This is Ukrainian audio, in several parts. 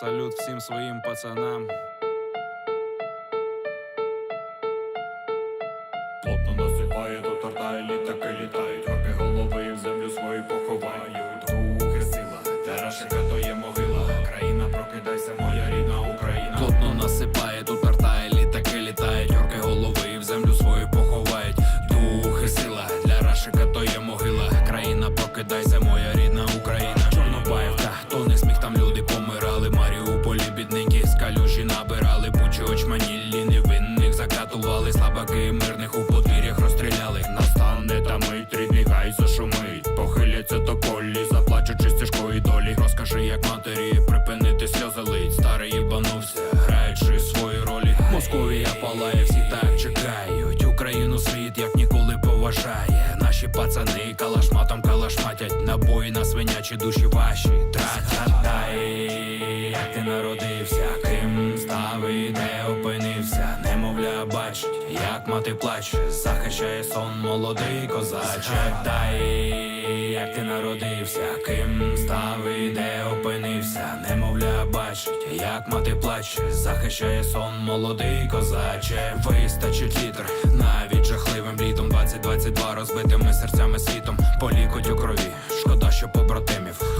Салют всім своїм пацанам. Плотно насипає до торта, і літаки літають, горки голови в землю свою поховають. Духи сила, де то є могила. Країна, прокидайся, моя мирних у подвір'ях розстріляли. Настане та мить, рідний гай зашумить. Похиляться до полі, заплачучи стежкою долі. Розкажи, як матері припинити сльози лить Старий їбанувся, граючи свої ролі Московія палає, всі так чекають Україну світ як ніколи поважає Наші пацани калашматом калашматять Набої на свинячі душі ваші тратять опинився бачить, як мати плаче Захищає сон молодий козаче Дай, як ти народився, ким став і де опинився, немовля бачить, як мати плаче, захищає сон молодий козаче, вистачить літр, навіть жахливим літом. 2022 розбитими серцями світом, полікоть у крові. Шкода, що побратимів,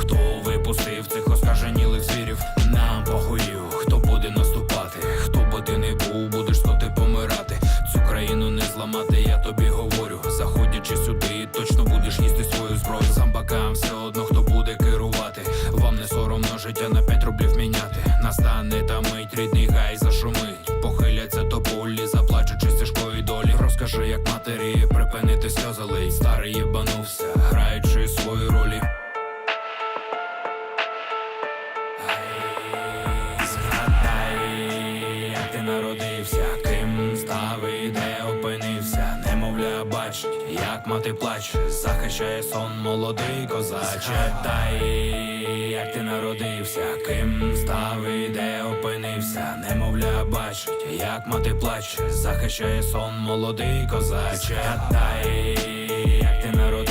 на 5 рублів міняти. Настане та мить, рідний гай зашумить. Похиляться до полі, заплачучи стежкою долі. Розкажи, як матері припинити сльози лить. Старий єбанувся, граючи свої ролі. Народився, ким став і де опинився, немовля бачить, як мати плаче, захищає сон молодий козаче. Дай, народився, ким став і де опинився, немовля бачить, як мати плаче, захищає сон молодий козаче. Дай, як ти народився,